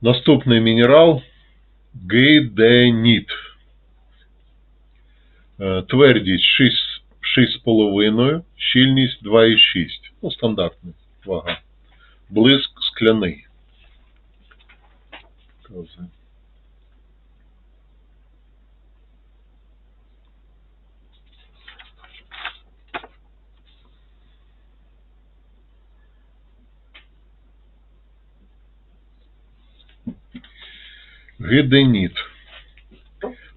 Наступний мінерал гиденіт. Е, Твердість 6,5, щільність 2,6. Ну, стандартна вага. Блиск скляний. Показує. Гиденіт.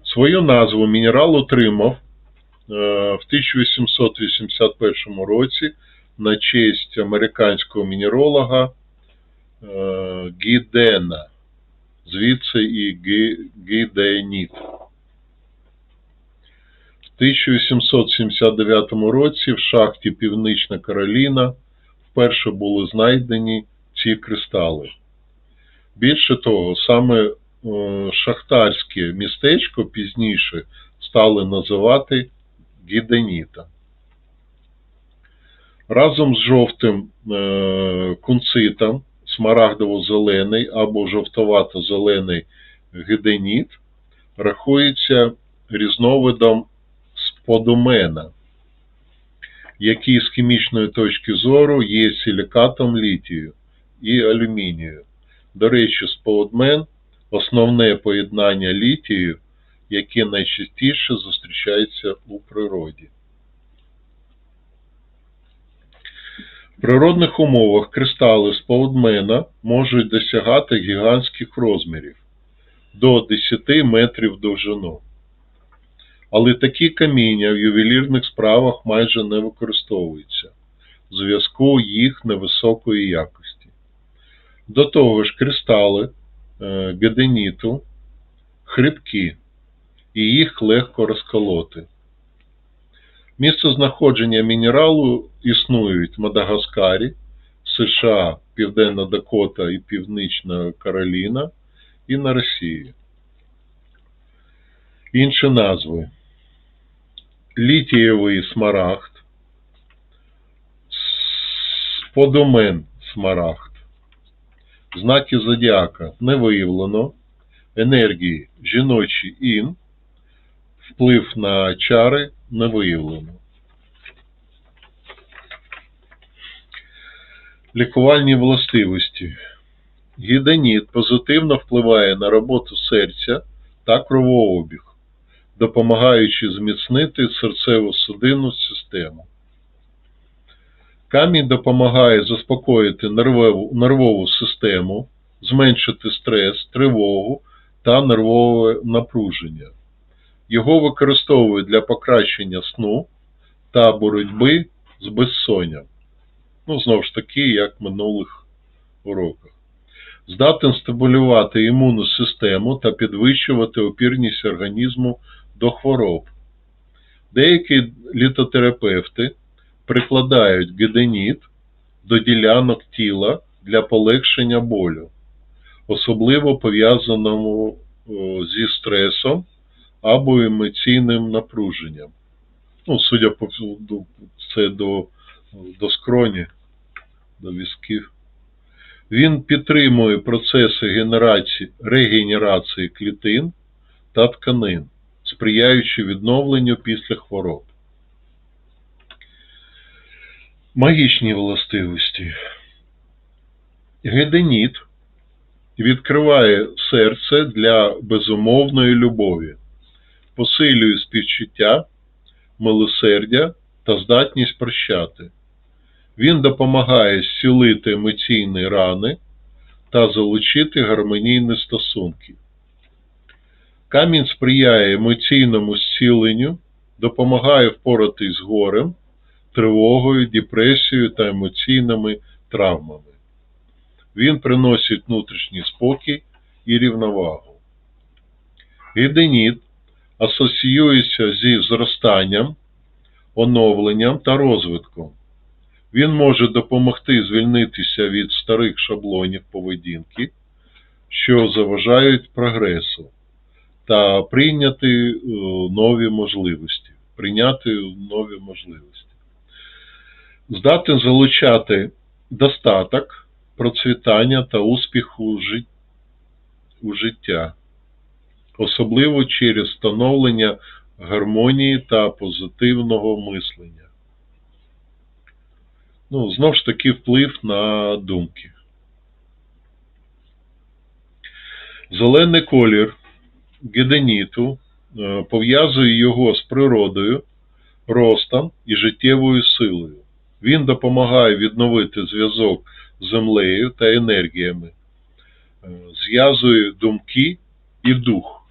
Свою назву мінерал отримав е, в 1881 році на честь американського мінеролога е, Гідена. Звідси і гіденіт. В 1879 році в шахті Північна Кароліна вперше були знайдені ці кристали. Більше того, саме шахтарське містечко пізніше стали називати Гіденіта. Разом з жовтим е, кунцитом, смарагдово-зелений або жовтовато-зелений гіденіт рахується різновидом сподумена, який з хімічної точки зору є силікатом літію і алюмінію. До речі, споудмен – основне поєднання літію, яке найчастіше зустрічається у природі. В природних умовах кристали споудмена можуть досягати гігантських розмірів до 10 метрів довжину. Але такі каміння в ювелірних справах майже не використовуються в зв'язку їх невисокої якості. До того ж, кристали геденіту хрипкі, і їх легко розколоти. Місце знаходження мінералу існують в Мадагаскарі, США, Південна Дакота і Північна Кароліна і на Росії. Інші назви. Літієвий смарагд, сподомен смарагд. Знаки зодіака не виявлено. Енергії жіночі ін. Вплив на чари не виявлено. Лікувальні властивості. Гіденіт позитивно впливає на роботу серця та кровообіг, допомагаючи зміцнити серцево-судинну систему. Камінь допомагає заспокоїти нервову, нервову систему, зменшити стрес, тривогу та нервове напруження. Його використовують для покращення сну та боротьби з безсонням. Ну, знову ж таки, як в минулих уроках. Здатен стимулювати імунну систему та підвищувати опірність організму до хвороб. Деякі літотерапевти прикладають геденіт до ділянок тіла для полегшення болю, особливо пов'язаному зі стресом або емоційним напруженням. Ну, судя по це до, до скроні, до візків. Він підтримує процеси генерації, регенерації клітин та тканин, сприяючи відновленню після хвороб. Магічні властивості. Геденіт відкриває серце для безумовної любові, посилює співчуття, милосердя та здатність прощати. Він допомагає зцілити емоційні рани та залучити гармонійні стосунки. Камінь сприяє емоційному зціленню, допомагає впоратись з горем, тривогою, депресією та емоційними травмами. Він приносить внутрішній спокій і рівновагу. Гіденіт асоціюється зі зростанням, оновленням та розвитком. Він може допомогти звільнитися від старих шаблонів поведінки, що заважають прогресу, та прийняти е, нові можливості. Прийняти нові можливості. Здатен залучати достаток, процвітання та успіх у життя, особливо через встановлення гармонії та позитивного мислення. Ну, знову ж таки, вплив на думки. Зелений колір геденіту е, пов'язує його з природою, ростом і життєвою силою. Він допомагає відновити зв'язок з землею та енергіями, е, зв'язує думки і дух.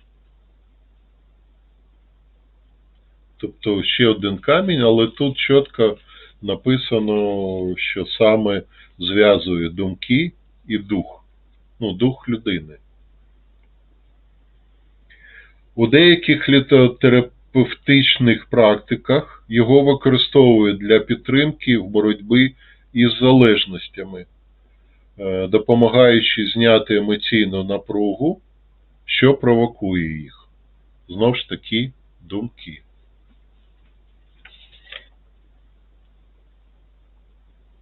Тобто ще один камінь, але тут чітко написано, що саме зв'язує думки і дух. Ну, дух людини. У деяких літотерапевтичних практиках його використовують для підтримки в боротьбі із залежностями, е, допомагаючи зняти емоційну напругу, що провокує їх. Знову ж таки, думки.